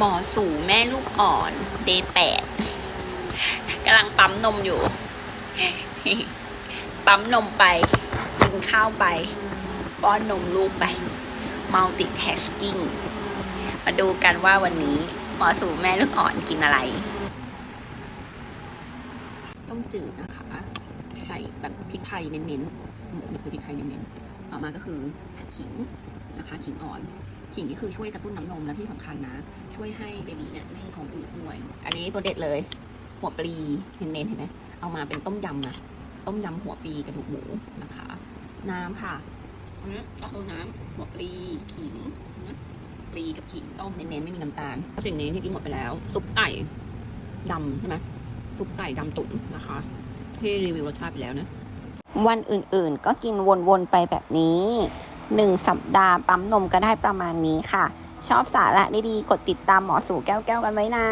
หมอสู่แม่ลูกอ่อน เดย์แปดกำลังปั๊มนมอยู่ ปั๊มนมไป กินข้าวไป ป้อนนมลูกไป multitasking มาดูกันว่าวันนี้หมอสู่แม่ลูกอ่อนกินอะไร ต้มจืดนะคะ ใส่แบบพริกไทยเน้นๆนี่คือพริกไทยเน้นๆต่อมาก็คือขิงนะคะ ขิงอ่อน ขิงนี่คือช่วยกระตุ้นน้ำนมและที่สำคัญนะ ช่วยให้เบบีเนี่ยไม่ท้องอืดด้วย อันนี้ตัวเด็ดเลย หัวปลีเน้นๆเห็นไหมเอามาเป็นต้มยำนะต้มยำหัวปลีกระดูกหมูนะคะ น้ำค่ะอืมก็คือน้ำหัวปลีขิงนะปลีกับขิงต้มเน้นๆไม่มีน้ำตาลสิ่งนี้ที่กินหมดไปแล้ว ซุปไก่ดำใช่ไหมซุปไก่ดำตุ๋นนะคะ ที่รีวิวรสชาติไปแล้วนะวันอื่นๆก็กินวนๆไปแบบนี้ หนึ่งสัปดาห์ปั๊มนมก็ได้ประมาณนี้ค่ะ ชอบสาระดีๆ กดติดตามหมอสู่แก้วๆกันไว้นะ